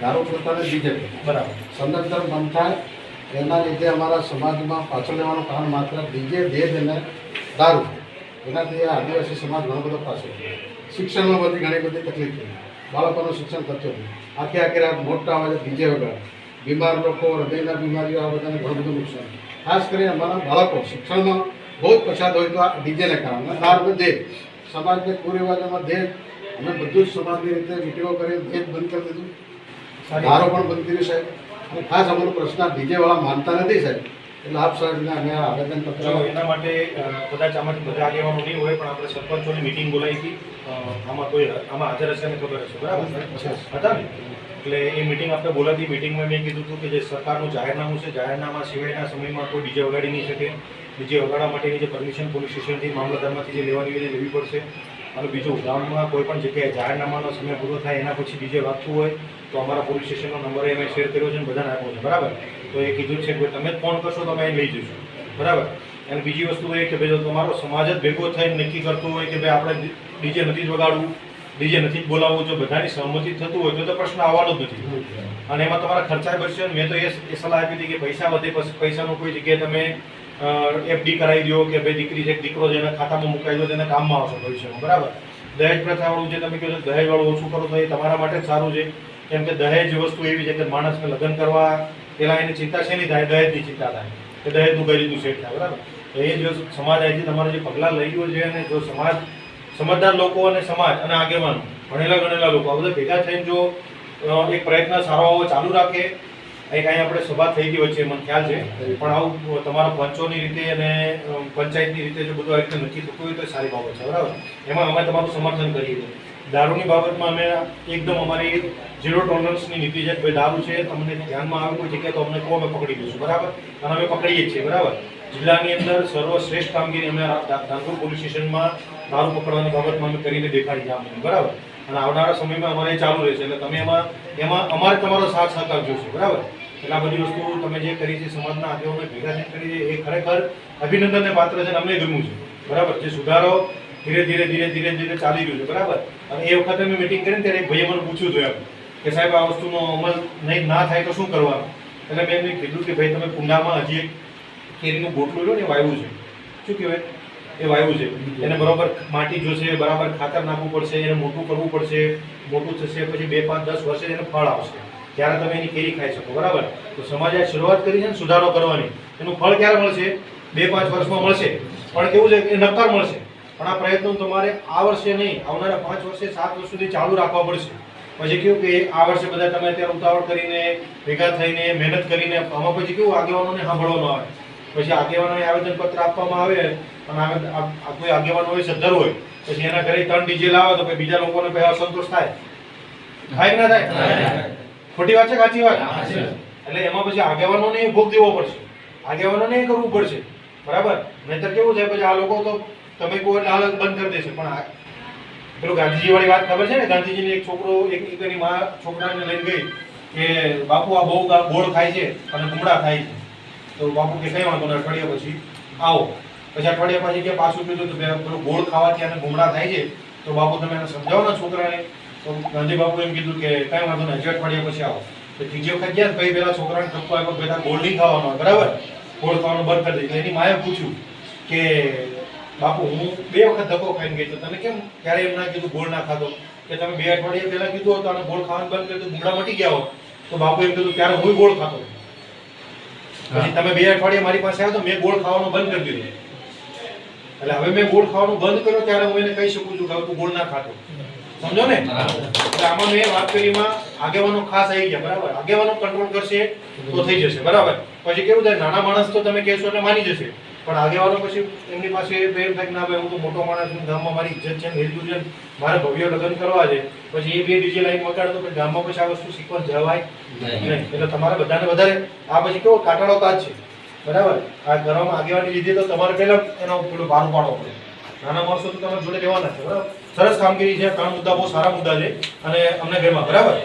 દારૂ પોતાને બીજેપી બરાબર. સનાતન બંધ થાય એના લીધે અમારા સમાજમાં પાછળ લેવાનું કારણ માત્ર ડીજે દેહ અને દારૂ. એનાથી આદિવાસી સમાજ ઘણો બધો પાછળ. શિક્ષણમાં બધી ઘણી બધી તકલીફ થઈ બાળકોનું શિક્ષણ થતું નથી. આખે આખી રાત મોટા અવાજે ડીજે વગર બીમાર લોકો હૃદયના બીમારીઓ આ બધાને ઘણું બધું નુકસાન. ખાસ કરીને અમારા બાળકો શિક્ષણમાં બહુ જ પછાત હોય તો આ ડીજેને કારણે. દારૂ દે સમાજને કુરિવાજોમાં દે અમે બધું જ સમાજની રીતે મીટિંગો કરી ભેદ બંધ કરી દીધું દારો પણ બંધ કર્યું સાહેબ. અને ખાસ અમારો પ્રશ્ન ડીજે વાળા માનતા નથી સાહેબ. એટલે આપ સાહેબને અમે આવેદન પત્ર એના માટે કદાચ આમાંથી બધા આગેવાનો નહીં હોય પણ આપણે સરપંચોની મિટિંગ બોલાવી હતી. આમાં કોઈ આમાં હાજર હશે ને ખબર હશે બરાબર? હતા ને? એટલે એ મિટિંગ આપણે બોલાવી મિટિંગમાં મેં કીધું હતું કે જે સરકારનું જાહેરનામું છે જાહેરનામા સિવાયના સમયમાં કોઈ ડીજે વગાડી નહીં શકે. ડીજે વગાડવા માટેની જે પરમિશન પોલીસ સ્ટેશનથી મામલતદારમાંથી જે લેવાની હોય લેવી પડશે. અને બીજું, ગામમાં કોઈ પણ જગ્યાએ જાહેરનામાનો સમય પૂરો થાય એના પછી ડીજે વાંચવું હોય તો અમારા પોલીસ સ્ટેશનનો નંબર અમે શેર કર્યો છે અને બધાને આપ્યો છે. બરાબર? તો એ કીધું છે કે તમે જ ફોન કરશો તો અમે લઈ જઈશું. બરાબર? અને બીજી વસ્તુ એ કે ભાઈ તમારો સમાજ જ ભેગો થઈને નક્કી કરતો હોય કે ભાઈ આપણે ડીજે નથી જ વગાડવું ડીજે નથી જ બોલાવવું, જો બધાની સહમતિ થતું હોય તો પ્રશ્ન આવવાનો જ નથી. અને એમાં તમારા ખર્ચા બચશે મેં તો એ સલાહ આપી હતી કે પૈસા વધે પછી પૈસાનો કોઈ જગ્યાએ તમે એફડી કરાવી દો કે ભાઈ દીકરી છે, દીકરો છે, એના ખાતામાં મુકાઈ દો તેને કામમાં આવશે ભવિષ્યમાં. બરાબર? દહેજ પ્રથાવાળું જે તમે કહો છો દહેજવાળું ઓછું કરો, તો એ તમારા માટે સારું છે. કેમ કે દહેજ વસ્તુ એવી છે કે માણસને લગ્ન કરવા પહેલાં એની ચિંતા નહીં થાય? દહેજની ચિંતા થાય. કે દહેજનું ગરીબનું સેટ થાય, બરાબર? તો એ જો સમાજ અહીંથી તમારે જે પગલાં લઈ ગયો છે અને જો સમાજ, સમજદાર લોકો અને સમાજ અને આગેવાનો, ભણેલા ગણેલા લોકો, આ બધા ભેગા થઈને જો એક પ્રયત્ન સારો આવો ચાલુ રાખે એક કાંઈ આપણે સભા થઈ ગઈ વચ્ચે મને ખ્યાલ છે. પણ આવું તમારા પંચોની રીતે અને પંચાયતની રીતે જો બધું આ રીતે નક્કી થતું હોય તો સારી બાબત છે, બરાબર? એમાં અમે તમારું સમર્થન કરીએ છીએ. દારૂની બાબતમાં અમે એકદમ અમારી ઝીરો ટોલરન્સની નીતિ છે ભાઈ દારૂ છે તમને ધ્યાનમાં આવે કોઈ જગ્યાએ તો અમને કહો, અમે પકડી દઈશું બરાબર? અને અમે પકડીએ છીએ, બરાબર? જિલ્લાની અંદર સર્વશ્રેષ્ઠ કામગીરી અમે ધાનપુર પોલીસ સ્ટેશનમાં દારૂ પકડવાની બાબતમાં અમે કરીને દેખાડી છે બરાબર? અને આવનારા સમયમાં અમારે ચાલુ રહેશે, એટલે તમે એમાં એમાં અમારે તમારો સાથ સહકાર જોશે, બરાબર? એટલે બધી વસ્તુ તમે જે કરી છે, સમાજના આગેવાનો ભેગા થઈને કરી છે, એ ખરેખર અભિનંદનને પાત્ર છે અને અમને ગમ્યું છે. બરાબર? જે સુધારો ધીરે ધીરે ધીરે ધીરે ધીરે ચાલી રહ્યું છે. બરાબર? અને એ વખતે મેં મિટિંગ કરીને ત્યારે એક ભાઈએ મને પૂછ્યું હતું એમ કે સાહેબ, આ વસ્તુનો અમલ નહીં, ના થાય તો શું કરવાનું? એટલે મેં એમને કીધું કે ભાઈ, તમે કુંડામાં હજી એક કેરીનું બોટલું લો ને વાયુ છે. શું કહેવાય? એ વાયુ છે. એને બરાબર માટી જોશે, બરાબર ખાતર નાખવું પડશે, એને મોટું કરવું પડશે, મોટું થશે, પછી બે પાંચ દસ વર્ષે એને ફળ આવશે. ત્યારે તમે એની કેરી ખાઈ શકો, બરાબર? તો સમાજે શરૂઆત કરી છે ને સુધારો કરવાની. એનું ફળ ક્યારે મળશે? બે પાંચ વર્ષમાં મળશે. પણ કેવું છે કે નક્કર મળશે. પણ આ પ્રયત્નો તમારે આ વર્ષે નહીં, આવનારા પાંચ વર્ષે, સાત વર્ષ સુધી ચાલુ રાખવા પડશે. પછી કેવું કે આ વર્ષે બધા તમે અત્યારે ઉતાવળ કરીને, ભેગા થઈને, મહેનત કરીને, આમાં પછી કેવું આગેવાનોને સાંભળવાનું આવે. પછી આગેવાનોને આવેદનપત્ર આપવામાં આવે અને કોઈ આગેવાન હોય, સદ્ધર હોય, પછી એના ઘરે ત્રણ ડીજે લાવે તો બીજા લોકોને પછી અસંતોષ થાય. થાય કે ના થાય? ખોટી વાત છે કાચી વાત. એટલે એમાં પછી આગેવાનોને ભોગ દેવો પડશે. આગેવાનોને એ કરવું પડશે. બરાબર? નહીતર કેવું થાય પછી આ લોકો તો તમે કહો એટલે હાલત બંધ કરી દેશે. પણ પેલું ગાંધીજી વાળી વાત ખબર છે ને? ગાંધીજીને એક છોકરો એક એકની માં છોકરાને લઈને ગઈ કે બાપુ આ બહુ ગોળ ખાય છે અને ગુમડા થાય છે. તો બાપુ કે કઈ વાંધો નહીં અઠવાડિયા પછી આવો. પછી અઠવાડિયા પછી કે પાછું કીધું તો પેલું ગોળ ખાવાથી અને ગુમડા થાય છે. તો બાપુ તમે એને સમજાવો ને છોકરાને. તો ગાંધી બાપુ એમ કીધું કે કઈ વાંધો નહીં હજી અઠવાડિયા પછી આવો. તો ત્રીજી વખત ગયા ભાઈ પેલા છોકરાને ઠપકો આપ્યો બેટા ગોળ નહીં ખાવાનો બરાબર? ગોળ ખાવાનું બંધ કરી દીધું. એની માએ પૂછ્યું કે બાપુ હું બે વખત ધક્કો ખાઈને ગઈ તો તમે કેમ ક્યારે એમ ના કીધું ગોળ ના ખાધો? કે તમે બે અઠવાડિયા પહેલા કીધું હતું અને ગોળ ખાવાનું બંધ કરી દીધું ગુમડા મટી ગયા હો તો બાપુ એમ કીધું ત્યારે હું ગોળ ખાતો પછી તમે બે અઠવાડિયા મારી પાસે આવ્યો તો મેં ગોળ ખાવાનું બંધ કરી દીધું. એટલે હવે મેં ગોળ ખાવાનું બંધ કર્યો ત્યારે હું એને કહી શકું છું કે તું ગોળ ના ખાતો. સમજો ને? એટલે આમાં મેં વાત કરીમાં આગેવાનો ખાસ આવી ગયા બરાબર? આગેવાનો કંટ્રોલ કરશે તો થઈ જશે બરાબર? પછી કેવું થાય નાના માણસ તો તમે કહેશો એટલે માની જશે. પણ આગેવાનો પછી એમની પાસે એમ થાય ના ભાઈ હું તો મોટો માણસ છું ગામમાં મારી ઇજ્જત છે વેલ્યુ છે મારે ભવ્ય લગ્ન કરવા છે. પછી એ બે ડીજે લાઈન વગાડો તો ગામમાં પછી આ વસ્તુ શીખવા જવાય નહીં. એટલે તમારે બધાને વધારે આ પછી કેવો કાટાળો કાચ છે. બરાબર? આ કરવામાં આગેવાની લીધી તો તમારે પહેલાં એનો પેલું ભાર પાડવો પડે. નાના માણસો તો તમારે જોડે રહેવાના છે બરાબર? સરસ કામગીરી છે ત્રણ મુદ્દા બહુ સારા મુદ્દા છે અને અમને ગમ્યા બરાબર?